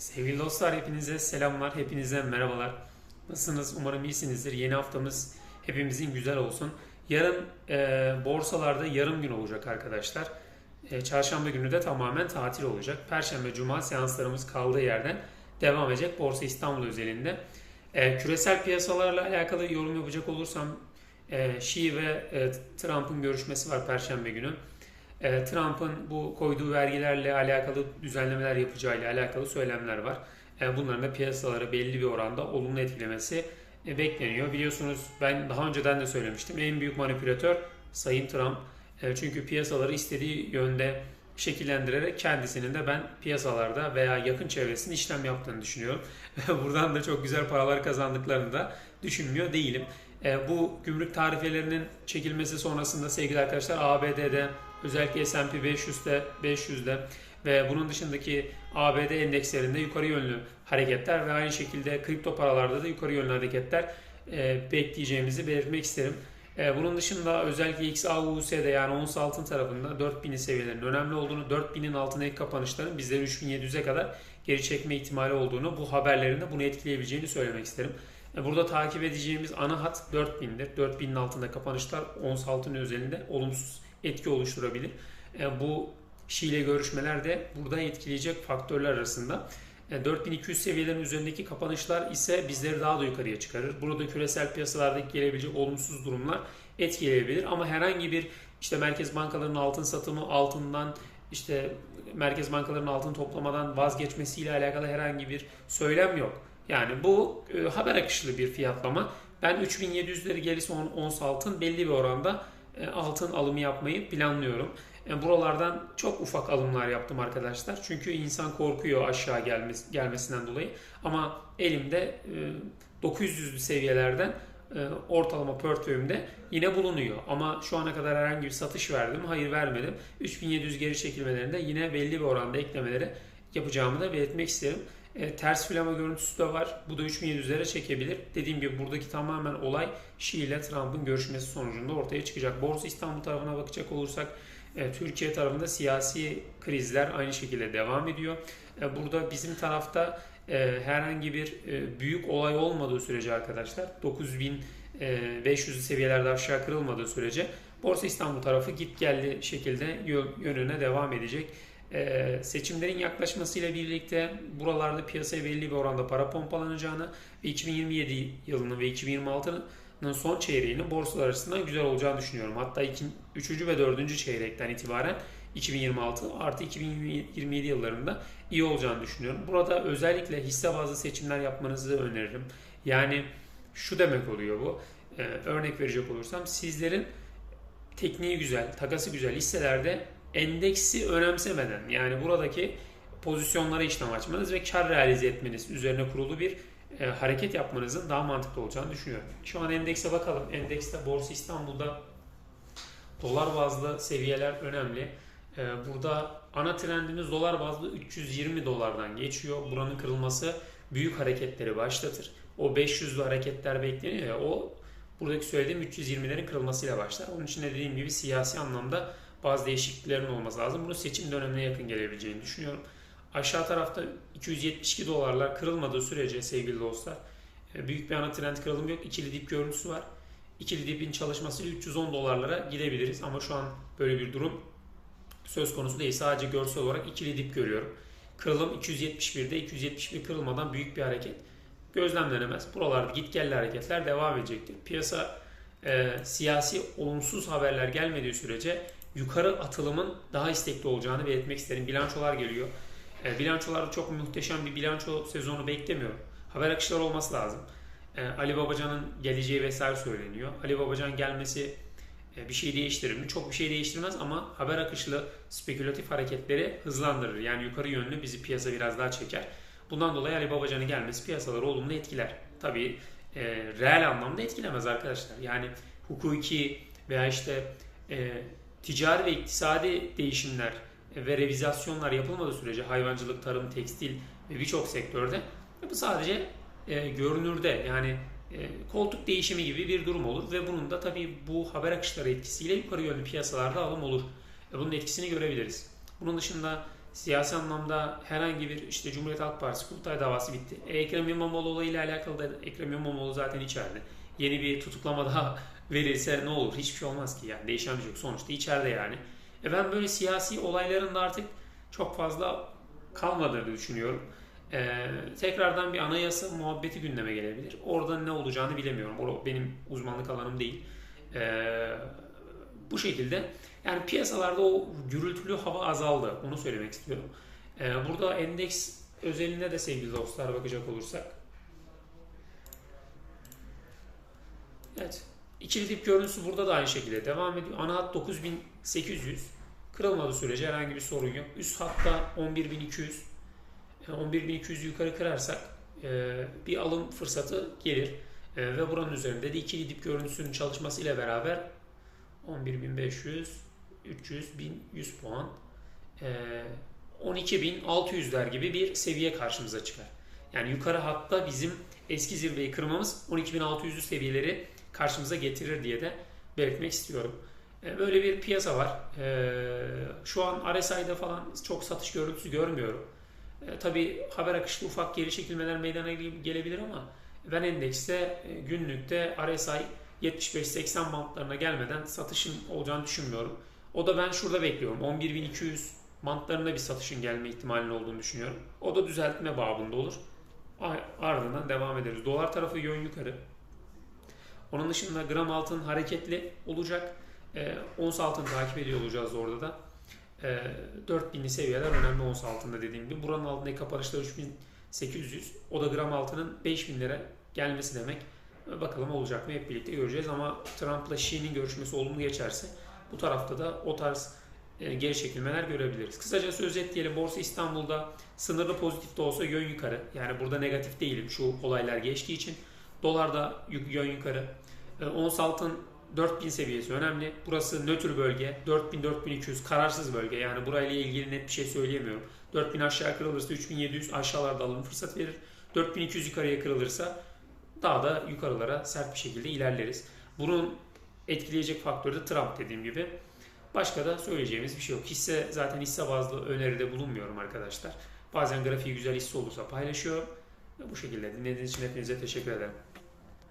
Sevgili dostlar hepinize selamlar, hepinize merhabalar. Nasılsınız? Umarım iyisinizdir. Yeni haftamız hepimizin güzel olsun. Yarın e, borsalarda yarım gün olacak arkadaşlar. E, çarşamba günü de tamamen tatil olacak. Perşembe, cuma seanslarımız kaldığı yerden devam edecek Borsa İstanbul özelinde. E, küresel piyasalarla alakalı yorum yapacak olursam e, Xi ve e, Trump'ın görüşmesi var perşembe günü. E, Trump'ın bu koyduğu vergilerle alakalı düzenlemeler yapacağıyla alakalı söylemler var. E, bunların da piyasaları belli bir oranda olumlu etkilemesi e, bekleniyor. Biliyorsunuz ben daha önceden de söylemiştim. En büyük manipülatör Sayın Trump. E, çünkü piyasaları istediği yönde şekillendirerek kendisinin de ben piyasalarda veya yakın çevresinde işlem yaptığını düşünüyorum. Buradan da çok güzel paralar kazandıklarını da düşünmüyor değilim. E, bu gümrük tarifelerinin çekilmesi sonrasında sevgili arkadaşlar ABD'de özellikle S&P 500'de 500'de ve bunun dışındaki ABD endekslerinde yukarı yönlü hareketler ve aynı şekilde kripto paralarda da yukarı yönlü hareketler e, bekleyeceğimizi belirtmek isterim. E, bunun dışında özellikle XAUUS'de yani ons altın tarafında 4000'li seviyelerin önemli olduğunu, 4000'in altındaki kapanışların bizleri 3700'e kadar geri çekme ihtimali olduğunu, bu haberlerin de bunu etkileyebileceğini söylemek isterim. E, burada takip edeceğimiz ana hat 4000'dir. 4000'in altında kapanışlar ons altın özelinde olumsuz etki oluşturabilir. E, bu Şi ile görüşmeler de burada etkileyecek faktörler arasında. 4200 e, seviyelerin üzerindeki kapanışlar ise bizleri daha da yukarıya çıkarır. Burada küresel piyasalardaki gelebilecek olumsuz durumlar etkileyebilir ama herhangi bir işte merkez bankalarının altın satımı altından işte merkez bankalarının altın toplamadan vazgeçmesiyle alakalı herhangi bir söylem yok. Yani bu e, haber akışlı bir fiyatlama. Ben 3700'leri gelirse ons altın belli bir oranda altın alımı yapmayı planlıyorum. E, buralardan çok ufak alımlar yaptım arkadaşlar. Çünkü insan korkuyor aşağı gelmesi, gelmesinden dolayı. Ama elimde 900'lü seviyelerden ortalama portföyümde yine bulunuyor. Ama şu ana kadar herhangi bir satış verdim. Hayır vermedim. 3700 geri çekilmelerinde yine belli bir oranda eklemeleri yapacağımı da belirtmek isterim. E, ters flama görüntüsü de var. Bu da 3700'lere çekebilir. Dediğim gibi buradaki tamamen olay Şii ile Trump'ın görüşmesi sonucunda ortaya çıkacak. Borsa İstanbul tarafına bakacak olursak e, Türkiye tarafında siyasi krizler aynı şekilde devam ediyor. E, burada bizim tarafta e, herhangi bir e, büyük olay olmadığı sürece arkadaşlar 9500 e, seviyelerde aşağı kırılmadığı sürece Borsa İstanbul tarafı git geldi şekilde yönüne devam edecek. Ee, seçimlerin yaklaşmasıyla birlikte buralarda piyasaya belli bir oranda para pompalanacağını ve 2027 yılının ve 2026'nın son çeyreğinin borsalar açısından güzel olacağını düşünüyorum. Hatta 3. ve 4. çeyrekten itibaren 2026 artı 2027 yıllarında iyi olacağını düşünüyorum. Burada özellikle hisse bazlı seçimler yapmanızı öneririm. Yani şu demek oluyor bu. Ee, örnek verecek olursam sizlerin tekniği güzel, takası güzel hisselerde endeksi önemsemeden yani buradaki pozisyonlara işlem açmanız ve kar realize etmeniz üzerine kurulu bir e, hareket yapmanızın daha mantıklı olacağını düşünüyorum. Şu an endekse bakalım. Endekste Borsa İstanbul'da dolar bazlı seviyeler önemli. E, burada ana trendimiz dolar bazlı 320 dolardan geçiyor. Buranın kırılması büyük hareketleri başlatır. O 500'lü hareketler bekleniyor ya o buradaki söylediğim 320'lerin kırılmasıyla başlar. Onun için de dediğim gibi siyasi anlamda bazı değişikliklerin olması lazım. Bunu seçim dönemine yakın gelebileceğini düşünüyorum. Aşağı tarafta 272 dolarlar kırılmadığı sürece sevgili dostlar e, büyük bir ana trend kırılım yok. İkili dip görüntüsü var. İkili dipin çalışmasıyla 310 dolarlara gidebiliriz ama şu an böyle bir durum söz konusu değil. Sadece görsel olarak ikili dip görüyorum. Kırılım 271'de 271 kırılmadan büyük bir hareket gözlemlenemez. Buralarda git gelli hareketler devam edecektir. Piyasa e, siyasi olumsuz haberler gelmediği sürece yukarı atılımın daha istekli olacağını belirtmek isterim. Bilançolar geliyor. E, bilançolarda çok muhteşem bir bilanço sezonu beklemiyorum. Haber akışları olması lazım. E, Ali Babacan'ın geleceği vesaire söyleniyor. Ali Babacan gelmesi e, bir şey değiştirir mi? Çok bir şey değiştirmez ama haber akışlı spekülatif hareketleri hızlandırır. Yani yukarı yönlü bizi piyasa biraz daha çeker. Bundan dolayı Ali Babacan'ın gelmesi piyasaları olumlu etkiler. Tabii e, reel anlamda etkilemez arkadaşlar. Yani hukuki veya işte e, ticari ve iktisadi değişimler ve revizasyonlar yapılmadığı sürece hayvancılık, tarım, tekstil ve birçok sektörde bu sadece e, görünürde yani e, koltuk değişimi gibi bir durum olur ve bunun da tabii bu haber akışları etkisiyle yukarı yönlü piyasalarda alım olur. E, bunun etkisini görebiliriz. Bunun dışında Siyasi anlamda herhangi bir işte Cumhuriyet Halk Partisi kurultay davası bitti. E, Ekrem İmamoğlu olayıyla alakalı da Ekrem İmamoğlu zaten içeride. Yeni bir tutuklama daha verilse ne olur? Hiçbir şey olmaz ki yani. Değişen bir şey yok. Sonuçta içeride yani. E ben böyle siyasi olayların da artık çok fazla kalmadığını düşünüyorum. Ee, tekrardan bir anayasa muhabbeti gündeme gelebilir. Orada ne olacağını bilemiyorum. O benim uzmanlık alanım değil. Ee, bu şekilde yani piyasalarda o gürültülü hava azaldı. Onu söylemek istiyorum. Ee, burada endeks özelinde de sevgili dostlar bakacak olursak. Evet. İkili dip görüntüsü burada da aynı şekilde devam ediyor. Ana hat 9800. Kırılmadığı sürece herhangi bir sorun yok. Üst hatta 11200. Yani 11200 yukarı kırarsak e, bir alım fırsatı gelir. E, ve buranın üzerinde de ikili dip görüntüsünün çalışmasıyla beraber 11500 300 1100 puan e, 12600'ler gibi bir seviye karşımıza çıkar. Yani yukarı hatta bizim eski zirveyi kırmamız 12600'lü seviyeleri karşımıza getirir diye de belirtmek istiyorum. E, Böyle bir piyasa var. E, Şu an RSI'de falan çok satış görüntüsü görmüyorum. E, tabii haber akışlı ufak geri çekilmeler meydana gelebilir ama ben endekste günlükte RSI 75-80 bantlarına gelmeden satışın olacağını düşünmüyorum. O da ben şurada bekliyorum. 11.200 bantlarında bir satışın gelme ihtimalinin olduğunu düşünüyorum. O da düzeltme babında olur. Ardından devam ederiz. Dolar tarafı yön yukarı. Onun dışında gram altın hareketli olacak. E, ons altın takip ediyor olacağız orada da. E, 4000'li seviyeler önemli ons altında dediğim gibi. Buranın altındaki kapanışlar 3800. O da gram altının 5000 lira gelmesi demek. E, Bakalım olacak mı hep birlikte göreceğiz ama Trump'la Xi'nin görüşmesi olumlu geçerse bu tarafta da o tarz e, geri çekilmeler görebiliriz. Kısacası özetleyelim. Borsa İstanbul'da sınırlı pozitif de olsa yön yukarı. Yani burada negatif değilim şu olaylar geçtiği için. Dolarda yük- yön yukarı. E, Ons altın 4000 seviyesi önemli. Burası nötr bölge. 4000-4200 kararsız bölge. Yani burayla ilgili net bir şey söyleyemiyorum. 4000 aşağı kırılırsa 3700 aşağılarda alım fırsat verir. 4200 yukarıya kırılırsa daha da yukarılara sert bir şekilde ilerleriz. Bunun etkileyecek faktör de Trump dediğim gibi. Başka da söyleyeceğimiz bir şey yok. Hisse zaten hisse bazlı öneride bulunmuyorum arkadaşlar. Bazen grafiği güzel hisse olursa paylaşıyorum. Bu şekilde dinlediğiniz için hepinize teşekkür ederim.